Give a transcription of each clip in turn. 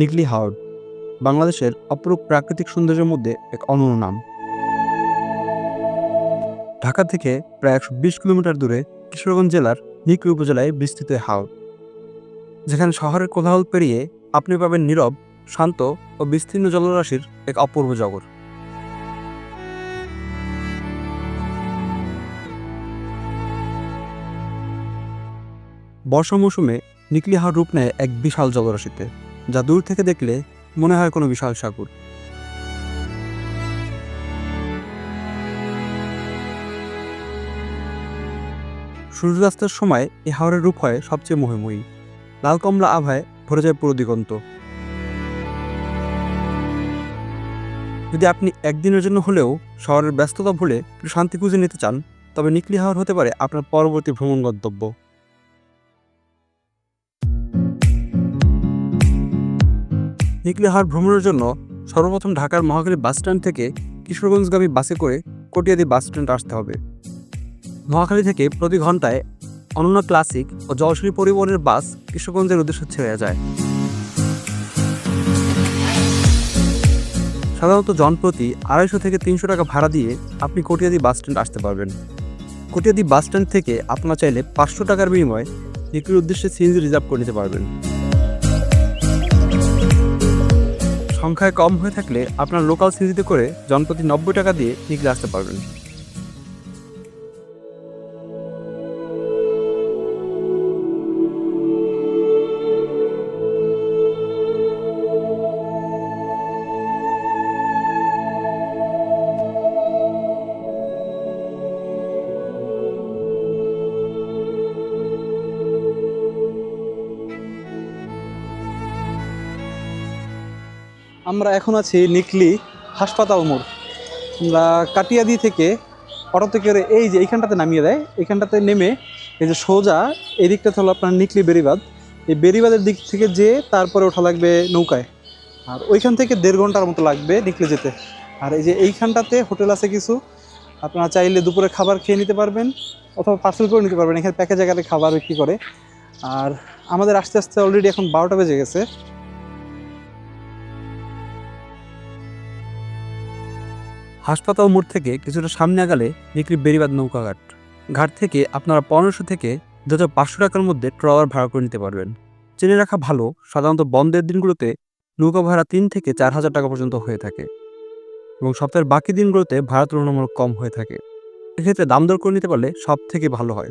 নিকলি হাওড় বাংলাদেশের অপরূপ প্রাকৃতিক সৌন্দর্যের মধ্যে এক অনন্য নাম। ঢাকা থেকে প্রায় একশো বিশ কিলোমিটার দূরে কিশোরগঞ্জ জেলার নিকলি উপজেলায় বিস্তৃত হাওড় যেখানে শহরের কোলাহল পেরিয়ে আপনি পাবেন নীরব, শান্ত ও বিস্তীর্ণ জলরাশির এক অপূর্ব জগৎ। বর্ষা মৌসুমে নিকলি হাওড় রূপ নেয় এক বিশাল জলরাশিতে। যা দূর থেকে দেখলে মনে হয় কোনো বিশাল সাগর। সূর্যাস্তের সময় এই হাওড়ের রূপ হয় সবচেয়ে মোহময়ী। লাল কমলা আভায় ভরে যায় পুরো দিগন্ত। যদি আপনি একদিনের জন্য হলেও শহরের ব্যস্ততা ভুলে একটু শান্তি খুঁজে নিতে চান, তবে নিকলি হাওর হতে পারে আপনার পরবর্তী ভ্রমণ গন্তব্য। নিকলি হাওর ভ্রমণের জন্য সর্বপ্রথম ঢাকার মহাখালী বাসস্ট্যান্ড থেকে কিশোরগঞ্জগামী বাসে করে কটিয়াদি বাসস্ট্যান্ড আসতে হবে। নোয়াখালী থেকে প্রতি ঘন্টায় অনন্য ক্লাসিক ও জলসরী পরিবহনের বাস কিশোরগঞ্জের উদ্দেশ্যে ছেড়ে যায়। সাধারণত জনপ্রতি আড়াইশো থেকে তিনশো টাকা ভাড়া দিয়ে আপনি কটিয়াদি বাস স্ট্যান্ড আসতে পারবেন। কটিয়াদি বাস স্ট্যান্ড থেকে আপনার চাইলে পাঁচশো টাকার বিনিময়ে বিক্রির উদ্দেশ্যে সিএনজি রিজার্ভ করে নিতে পারবেন। সংখ্যায় কম হয়ে থাকলে আপনার লোকাল সিজিতে করে জনপ্রতি নব্বই টাকা দিয়ে নিকলে আসতে পারবেন। আমরা এখন আছি নিকলি হাসপাতাল মোড়। আমরা কাটিয়াদি থেকে অটোতে করে এই যে এইখানটাতে নামিয়ে দেয়। এইখানটাতে নেমে এই যে সোজা এই হলো আপনার নিকলি বেরিবাদ এই বেরিবাদের দিক থেকে যে তারপরে ওঠা লাগবে নৌকায়। আর ওইখান থেকে দেড় ঘণ্টার মতো লাগবে নিকলে যেতে। আর এই যে এইখানটাতে হোটেল আছে কিছু, আপনারা চাইলে দুপুরে খাবার খেয়ে নিতে পারবেন অথবা পার্সেল করে নিতে পারবেন। এখানে প্যাকেজ আকারে খাবার বিক্রি করে। আর আমাদের আস্তে আস্তে অলরেডি এখন বারোটা বেজে গেছে। হাসপাতাল মোড় থেকে কিছুটা সামনে আগালে বিক্রি বেরিবাদ নৌকাঘাট। ঘাট থেকে আপনারা পনেরোশো থেকে দু হাজার পাঁচশো টাকার মধ্যে ট্রলার ভাড়া করে নিতে পারবেন। জেনে রাখা ভালো, সাধারণত বন্ধের দিনগুলোতে নৌকা ভাড়া তিন থেকে চার হাজার টাকা পর্যন্ত হয়ে থাকে এবং সপ্তাহের বাকি দিনগুলোতে ভাড়া তুলনামূলক কম হয়ে থাকে। এক্ষেত্রে দাম দর করে নিতে পারলে সব থেকে ভালো হয়।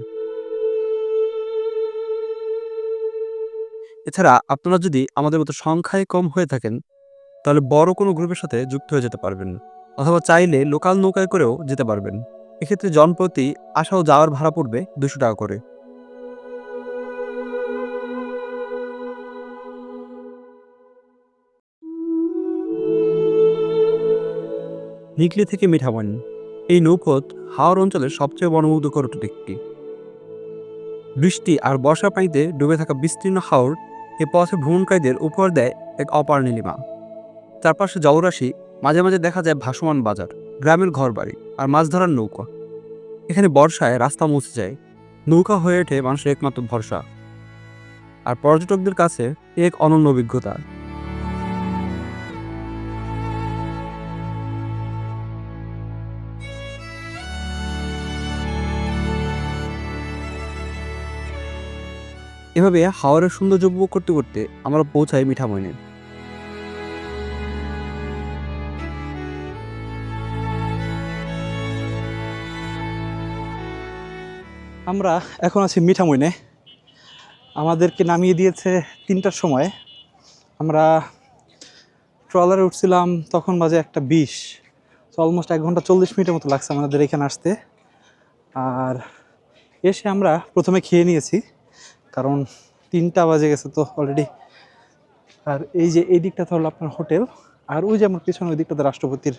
এছাড়া আপনারা যদি আমাদের মতো সংখ্যায় কম হয়ে থাকেন, তাহলে বড় কোনো গ্রুপের সাথে যুক্ত হয়ে যেতে পারবেন। অথবা চাইলে লোকাল নৌকায় করেও যেতে পারবেন। এক্ষেত্রে জনপ্রতি আসা ও যাওয়ার ভাড়া পড়বে দুশো টাকা করে। নিকলি থেকে মিঠামন এই নৌপথ হাওড় অঞ্চলের সবচেয়ে বনমুগ্ধকর একটি বৃষ্টি আর বর্ষা পানিতে ডুবে থাকা বিস্তীর্ণ হাওড় এ পথে ভ্রমণকারীদের উপহার দেয় এক অপার নীলিমা চারপাশে জলরাশি মাঝে মাঝে দেখা যায় ভাসমান বাজার, গ্রামের ঘরবাড়ি আর মাছ ধরার নৌকা। এখানে বর্ষায় রাস্তা মুছে যায়, নৌকা হয়ে ওঠে মানুষের একমাত্র ভরসা। আর পর্যটকদের কাছে এক অনন্য অভিজ্ঞতা। এভাবে হাওড়ের সৌন্দর্য উপভোগ করতে করতে আমরা পৌঁছাই মিঠামইনে আমরা এখন আছি মিঠামইনে। আমাদেরকে নামিয়ে দিয়েছে তিনটার সময়। আমরা ট্রলারে উঠছিলাম, তখন বাজে একটা বিশ। তো অলমোস্ট এক ঘণ্টা চল্লিশ মিনিটের মতো লাগছে আমাদের এখানে আসতে। আর এসে আমরা প্রথমে খেয়ে নিয়েছি, কারণ তিনটা বাজে গেছে তো অলরেডি আর এই যে এই দিকটাতে হলো আপনার হোটেল, আর ওই যে আমার পিছনে ওই দিকটাতে রাষ্ট্রপতির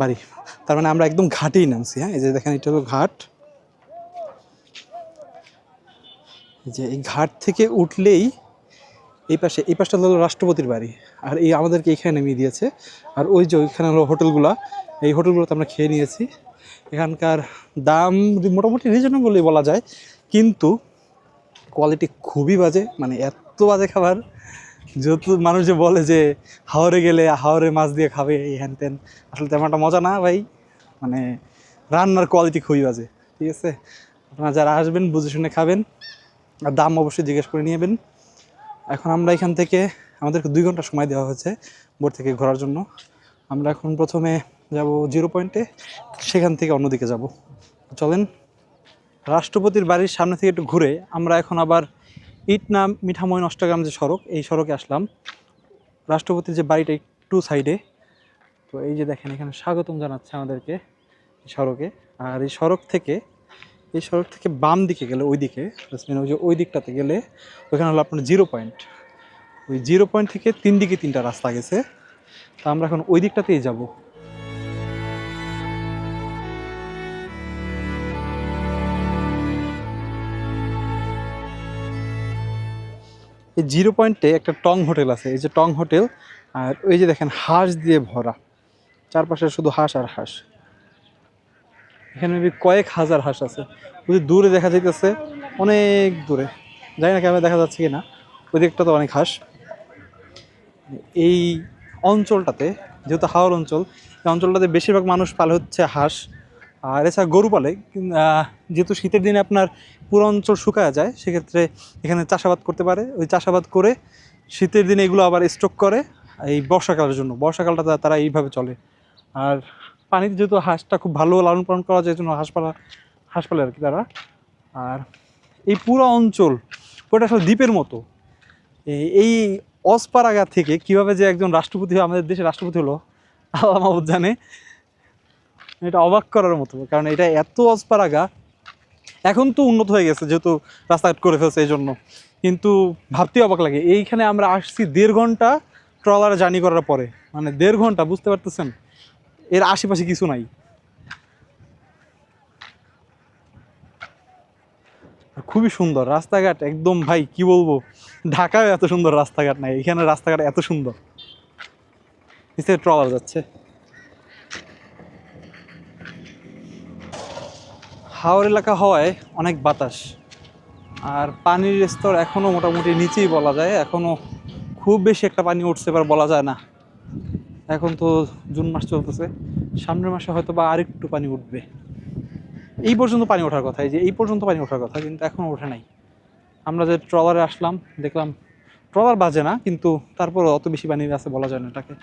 বাড়ি। তার মানে আমরা একদম ঘাটেই নামছি হ্যাঁ? এই যে দেখেন, এটা হলো ঘাট এই যে এই ঘাট থেকে উঠলেই এই পাশে, এই পাশটা হলো রাষ্ট্রপতির বাড়ি। আর এই আমাদেরকে এইখানে নামিয়ে দিয়েছে। আর ওই যে ওইখানে হলো হোটেলগুলা। এই হোটেলগুলোতে আমরা খেয়ে নিয়েছি। এখানকার দাম মোটামুটি রিজনেবলই বলা যায়, কিন্তু কোয়ালিটি খুবই বাজে। মানে এত বাজে খাবার, যত মানুষ যে বলে যে হাওড়ে গেলে হাওড়ে মাছ দিয়ে খাবে এই হ্যান ত্যান। আসলে তেমন একটা মজা না ভাই। মানে রান্নার কোয়ালিটি খুবই বাজে। ঠিক আছে? আপনারা যারা আসবেন, বুঝে শুনে খাবেন। দাম অবশ্যই জিজ্ঞেস করে নিয়েবেন এখন আমরা এখান থেকে আমাদেরকে দুই ঘণ্টা সময় দেওয়া হয়েছে বোট থেকে ঘোরার জন্য। আমরা এখন প্রথমে যাব জিরো পয়েন্টে, সেখান থেকে অন্যদিকে যাব। চলেন, রাষ্ট্রপতির বাড়ির সামনে থেকে একটু ঘুরে আমরা এখন আবার ইটনা মিঠামইন অষ্টগ্রাম যে সড়ক, এই সড়কে আসলাম। রাষ্ট্রপতির যে বাড়িটা একটু সাইডে তো এই যে দেখেন, এখানে স্বাগতম জানাচ্ছে আমাদেরকে সড়কে। আর এই সড়ক থেকে এই সড়ক থেকে বাম দিকে গেলে ওই দিকে ওই যে ওই দিকটাতে গেলে ওইখানে হলো আপনার জিরো পয়েন্ট ওই জিরো পয়েন্ট থেকে তিন দিকে তিনটা রাস্তা গেছে। তা আমরা এখন ওই দিকটাতেই যাব। এই জিরো পয়েন্টে একটা টং হোটেল আছে। এই যে টং হোটেল, আর ওই যে দেখেন হাঁস দিয়ে ভরা। চারপাশে শুধু হাঁস আর হাঁস। এখানে কয়েক হাজার হাঁস আছে। ওই দূরে দেখা যাইতেছে অনেক দূরে। জানি না কেমন দেখা যাচ্ছে কি না ওই দিকটা তো অনেক হাঁস। এই অঞ্চলটাতে, যেহেতু হাওর অঞ্চল, এই অঞ্চলটাতে বেশিরভাগ মানুষ পালে হচ্ছে হাঁস। আর এছাড়া গরু পালে। যেহেতু শীতের দিনে আপনার পুরো অঞ্চল শুকায় যায়, সেক্ষেত্রে এখানে চাষাবাদ করতে পারে। ওই চাষাবাদ করে শীতের দিনে এগুলো আবার স্টক করে এই বর্ষাকালের জন্য। বর্ষাকালটা তারা এইভাবে চলে। আর পানিতে যেহেতু হাঁসটা খুব ভালো লালন পালন করা যায় জন্য হাঁস পালা হাঁস পালে আর কি তারা। আর এই পুরো অঞ্চল পুরোটা আসলে দ্বীপের মতো। এই- অসপারাগা থেকে কীভাবে যে একজন রাষ্ট্রপতি আমাদের দেশের রাষ্ট্রপতি হলো, আল্লাহ জানে। এটা অবাক করার মতো, কারণ এটা এত অসপারাগা। এখন তো উন্নত হয়ে গেছে, যেহেতু রাস্তাঘাট করে ফেলছে এই জন্য কিন্তু ভাবতেই অবাক লাগে, এইখানে আমরা আসছি দেড় ঘণ্টা ট্রলারে জার্নি করার পরে। মানে দেড় ঘণ্টা, বুঝতে পারতেছেন? এর আশেপাশে কিছু নাই। খুবই সুন্দর রাস্তাঘাট, একদম ভাই, কি বলব? ঢাকায় এত সুন্দর রাস্তাঘাট নাই, এখানে রাস্তাঘাট এত সুন্দর। নিচে ট্রলার যাচ্ছে। হাওর এলাকা হওয়ায় অনেক বাতাস। আর পানির স্তর এখনও মোটামুটি নিচেই বলা যায় এখনও খুব বেশি একটা পানি উঠছে এবার বলা যায় না। এখন তো জুন মাস চলতেছে। সামনের মাসে হয়তো বা আরেকটু পানি উঠবে। এই পর্যন্ত পানি ওঠার কথা, এই যে এই পর্যন্ত পানি ওঠার কথা, কিন্তু এখনও ওঠে নাই। আমরা যে ট্রলারে আসলাম, দেখলাম ট্রলার বাজে না, কিন্তু তারপরে অত বেশি পানি আছে বলা যায় না এটাকে।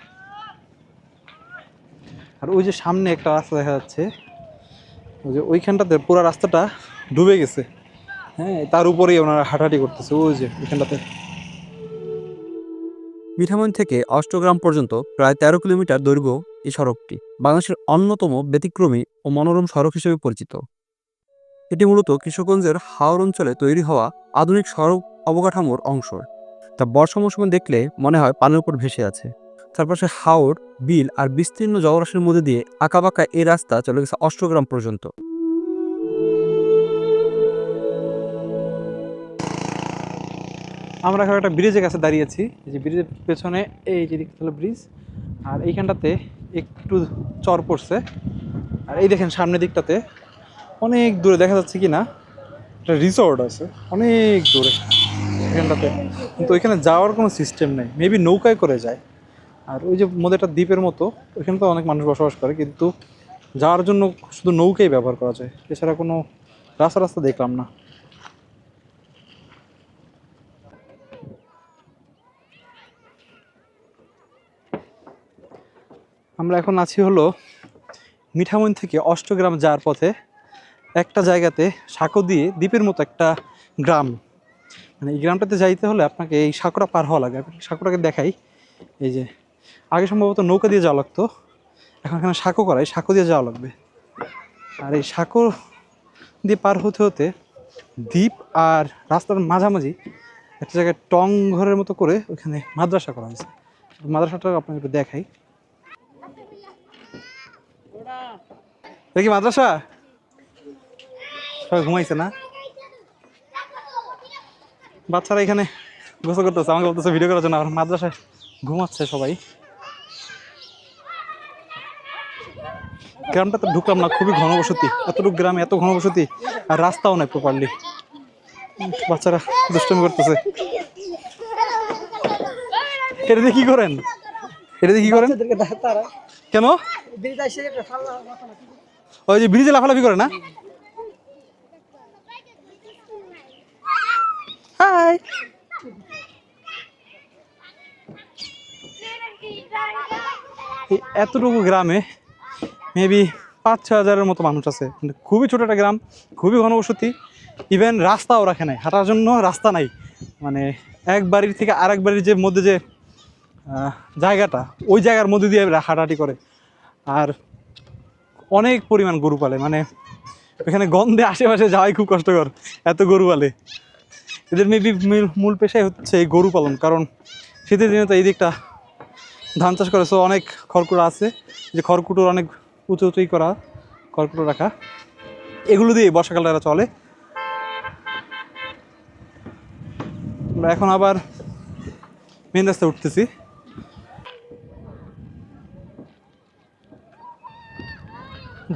আর ওই যে সামনে একটা রাস্তা দেখা যাচ্ছে, ওই যে ওইখানটাতে পুরো রাস্তাটা ডুবে গেছে। হ্যাঁ তার উপরেই ওনারা হাঁটাহাঁটি করতেছে, ওই যে ওইখানটাতে। মিঠামইন থেকে অষ্টগ্রাম পর্যন্ত প্রায় তেরো কিলোমিটার দৈর্ঘ্য এই সড়কটি, বাংলাদেশের অন্যতম ব্যতিক্রমী ও মনোরম সড়ক হিসেবে পরিচিত। এটি মূলত কিশোরগঞ্জের হাওর অঞ্চলে তৈরি হওয়া আধুনিক সড়ক অবকাঠামোর অংশ। তা বর্ষা মৌসুমে দেখলে মনে হয় পানির উপর ভেসে আছে। চারপাশে হাওর, বিল আর বিস্তীর্ণ জলরাশির মধ্যে দিয়ে আঁকাবাঁকা এই রাস্তা চলে গেছে অষ্টগ্রাম পর্যন্ত। আমরা এখন একটা ব্রিজের কাছে দাঁড়িয়েছি। যে ব্রিজের পেছনে এই যে হলো ব্রিজ আর এইখানটাতে একটু চর পড়ছে। আর এই দেখেন সামনের দিকটাতে অনেক দূরে, দেখা যাচ্ছে কি না, একটা রিসর্ট আছে, অনেক দূরে এখানটাতে কিন্তু ওইখানে যাওয়ার কোনো সিস্টেম নেই মেবি নৌকায় করে যায়। আর ওই যে মধ্যে একটা দ্বীপের মতো, ওইখানে তো অনেক মানুষ বসবাস করে, কিন্তু যাওয়ার জন্য শুধু নৌকাই ব্যবহার করা যায়। এছাড়া কোনো রাস্তা রাস্তা দেখলাম না। আমরা এখন আছি হলো মিঠামইন থেকে অষ্টগ্রাম যাওয়ার পথে একটা জায়গাতে সাঁকো দিয়ে দ্বীপের মতো একটা গ্রাম। মানে এই গ্রামটাতে যাইতে হলে আপনাকে এই সাঁকোটা পার হওয়া লাগে। সাঁকোটাকে দেখাই। এই যে, আগে সম্ভবত নৌকা দিয়ে যাওয়া লাগতো। এখন এখানে সাঁকো করাই সাঁকো দিয়ে যাওয়া লাগবে। আর এই সাঁকো দিয়ে পার হতে হতে দ্বীপ আর রাস্তার মাঝামাঝি একটা জায়গায় টং ঘরের মতো করে ওখানে মাদ্রাসা করা হয়েছে। মাদ্রাসাটা আপনাকে একটু দেখাই। দেখি মাদ্রাসা? সবাই ঘুমাইছে না? বাচ্চারা এখানে গোসল করতেছে আমাকে বলতেছে ভিডিও করার জন্য আর মাদ্রাসায় ঘুমাচ্ছে সবাই। গ্রামটা তো ঢুকলাম না খুবই ঘনবসতি এতটুকু গ্রামে এত ঘনবসতি আর রাস্তাও নাই প্রপারলি বাচ্চারা দুষ্টমি করতেছে। এটা দিয়ে কি করেন? এটা দিয়ে কি করেন? কেন? ওই যে ব্রিজে লাফালাফি করে না? হাই। এতটুকু গ্রামে মেবি পাঁচ ছ হাজারের মতো মানুষ আছে। খুবই ছোটো একটা গ্রাম, খুবই ঘনবসতি ইভেন রাস্তাও রাখে নাই। হাঁটার জন্য রাস্তা নাই। মানে এক বাড়ির থেকে আরেক বাড়ির যে মধ্যে যে জায়গাটা, ওই জায়গার মধ্যে দিয়ে হাঁটাহাঁটি করে। আর অনেক পরিমাণ গরু পালে মানে এখানে গন্ধে আশেপাশে যাওয়াই খুব কষ্টকর, এত গরু পালে। এদের মেবি মূল পেশাই হচ্ছে এই গরু পালন, কারণ শীতের দিনে তো এই দিকটা ধান চাষ করে সো অনেক খড়কুটো আছে, যে খড়কুটোর অনেক উঁচু উঁচুই করা, খড়কুটো রাখা। এগুলো দিয়ে বর্ষাকালে এরা চলে। আমরা এখন আবার মেন রাস্তায় উঠতেছি।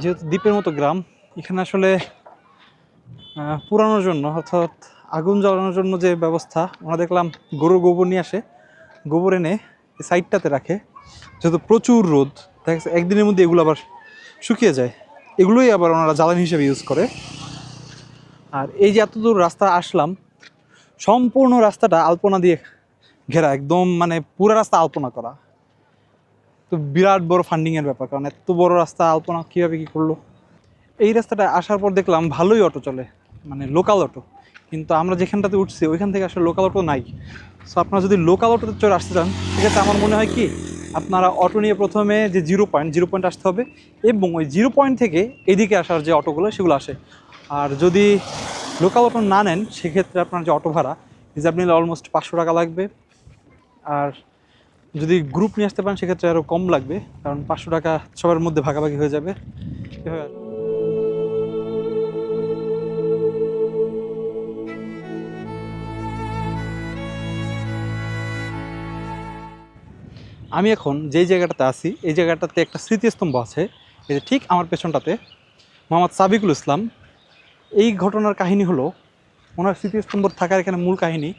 যেহেতু দ্বীপের মতো গ্রাম, এখানে আসলে পুরানোর জন্য অর্থাৎ আগুন জ্বালানোর জন্য যে ব্যবস্থা, আমরা দেখলাম গরুর গোবর নিয়ে আসে, গোবর এনে সাইডটাতে রাখে। যেহেতু প্রচুর রোদ, দেখা যাচ্ছে একদিনের মধ্যে এগুলো আবার শুকিয়ে যায়। এগুলোই আবার ওনারা জ্বালানি হিসেবে ইউজ করে। আর এই যে এতদূর রাস্তা আসলাম, সম্পূর্ণ রাস্তাটা আলপনা দিয়ে ঘেরা, একদম মানে পুরো রাস্তা আলপনা করা। তো বিরাট বড় ফান্ডিংয়ের ব্যাপার, কারণ এত বড় রাস্তা আলপনা কীভাবে কী করল? এই রাস্তাটা আসার পর দেখলাম ভালোই অটো চলে মানে লোকাল অটো কিন্তু আমরা যেখানটাতে উঠছি, ওইখান থেকে আসলে লোকাল অটো নাই। সো আপনারা যদি লোকাল অটোতে চলে আসতে চান, সেক্ষেত্রে আমার মনে হয় কি, আপনারা অটো নিয়ে প্রথমে যে জিরো পয়েন্ট জিরো পয়েন্ট আসতে হবে, এবং ওই জিরো পয়েন্ট থেকে এদিকে আসার যে অটোগুলো সেগুলো আসে। আর যদি লোকাল অটো না নেন, সেক্ষেত্রে আপনার যে অটো ভাড়া রিজার্ভ নিলে অলমোস্ট পাঁচশো টাকা লাগবে। আর যদি গ্রুপ নিয়ে আসতে পারেন, সেক্ষেত্রে আরও কম লাগবে, কারণ পাঁচশো টাকা সবার মধ্যে ভাগাভাগি হয়ে যাবে। আর- আমি এখন যেই জায়গাটাতে আছি, এই জায়গাটাতে একটা স্মৃতিস্তম্ভ আছে, এই যে ঠিক আমার পেছনটাতে, মোহাম্মদ সাবিকুল ইসলাম। এই ঘটনার কাহিনী হলো, ওনার স্মৃতিস্তম্ভ থাকার এখানে মূল কাহিনী।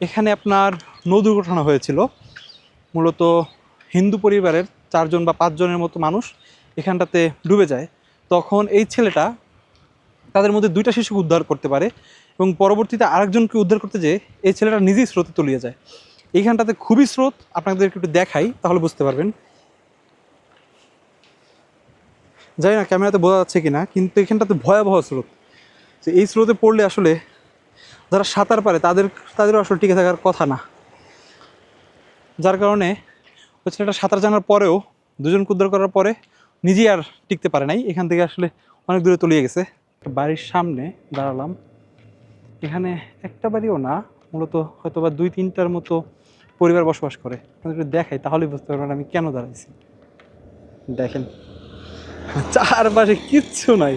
এখানে আপনার নৌ দুর্ঘটনা হয়েছিল। মূলত হিন্দু পরিবারের চারজন বা পাঁচজনের মতো মানুষ এখানটাতে ডুবে যায়। তখন এই ছেলেটা তাদের মধ্যে দুইটা শিশুকে উদ্ধার করতে পারে এবং পরবর্তীতে আরেকজনকে উদ্ধার করতে যেয়ে এই ছেলেটা নিজেই স্রোতে তলিয়ে যায়। এইখানটাতে খুবই স্রোত, আপনাদেরকে একটু দেখাই, তাহলে বুঝতে পারবেন। জানি না, ক্যামেরাতে বোঝা যাচ্ছে কিনা, কিন্তু এখানটাতে ভয়াবহ স্রোত। এই স্রোতে পড়লে আসলে যারা সাঁতার পারে, তাদের, তাদেরও আসলে টিকে থাকার কথা না। যার কারণে ওই ছেলেটা সাঁতার জানার পরেও দুজন উদ্ধার করার পরে নিজেই আর টিকতে পারে নাই। এখান থেকে আসলে অনেক দূরে তলিয়ে গেছে। বাড়ির সামনে দাঁড়ালাম। এখানে একটা বাড়িও না, মূলত হয়তো বা দুই তিনটার মতো পরিবার বসবাস করে। দেখাই, তাহলেই বুঝতে পারবেন আমি কেন দাঁড়াইছি। দেখেন, চারপাশে কিচ্ছু নাই।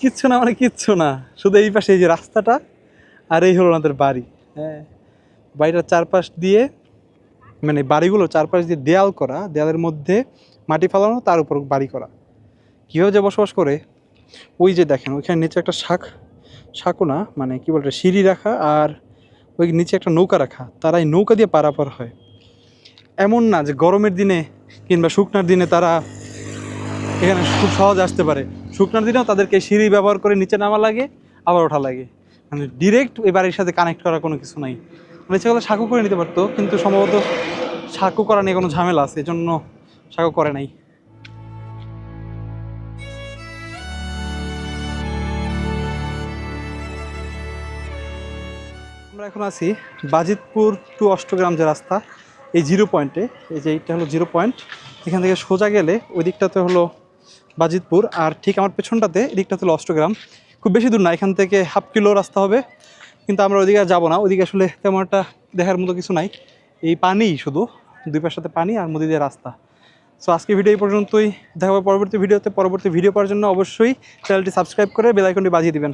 কিচ্ছু না মানে কিচ্ছু না। শুধু এই পাশে এই যে রাস্তাটা আর এই হলো ওনাদের বাড়ি। হ্যাঁ বাড়িটার চারপাশ দিয়ে মানে বাড়িগুলো চারপাশ দিয়ে দেয়াল করা, দেয়ালের মধ্যে মাটি ফেলানো, তার উপর বাড়ি করা। কীভাবে যে বসবাস করে? ওই যে দেখেন, ওইখানে নিচে একটা শাক, শাকও না মানে কী বলতে সিঁড়ি রাখা আর ওই নিচে একটা নৌকা রাখা। তারা এই নৌকা দিয়ে পারাপার হয়। এমন না যে গরমের দিনে কিংবা শুকনার দিনে তারা এখানে খুব সহজ আসতে পারে। শুকনার দিনেও তাদেরকে সিঁড়ি ব্যবহার করে নিচে নামা লাগে, আবার ওঠা লাগে। মানে ডিরেক্ট এই বাড়ির সাথে কানেক্ট করার কোনো কিছু নাই। মানে ইচ্ছে করলে সাঁকু করে নিতে পারতো, কিন্তু সম্ভবত সাঁকু করা নিয়ে কোনো ঝামেলা আছে, এজন্য সাঁকু করে নাই। আমরা এখন আছি বাজিতপুর টু অষ্টগ্রাম যে রাস্তা, এই জিরো পয়েন্টে এই যে এইটা হলো জিরো পয়েন্ট এখান থেকে সোজা গেলে ওই দিকটাতে হলো বাজিতপুর, আর ঠিক আমার পেছনটাতে এদিকটাতে হলো অষ্টগ্রাম। খুব বেশি দূর না, এখান থেকে হাফ কিলো রাস্তা হবে। কিন্তু আমরা ওইদিকে যাব না। ওইদিকে আসলে তেমন একটা দেখার মতো কিছু নাই। এই পানিই শুধু, দুই পাশ সাথে পানি আর নদী দিয়ে রাস্তা। সো আজকে ভিডিও এই পর্যন্তই। দেখা হবে পরবর্তী ভিডিওতে পরবর্তী ভিডিও পাওয়ার জন্য অবশ্যই চ্যানেলটি সাবস্ক্রাইব করে বেলাইকনটি বাজিয়ে দিবেন।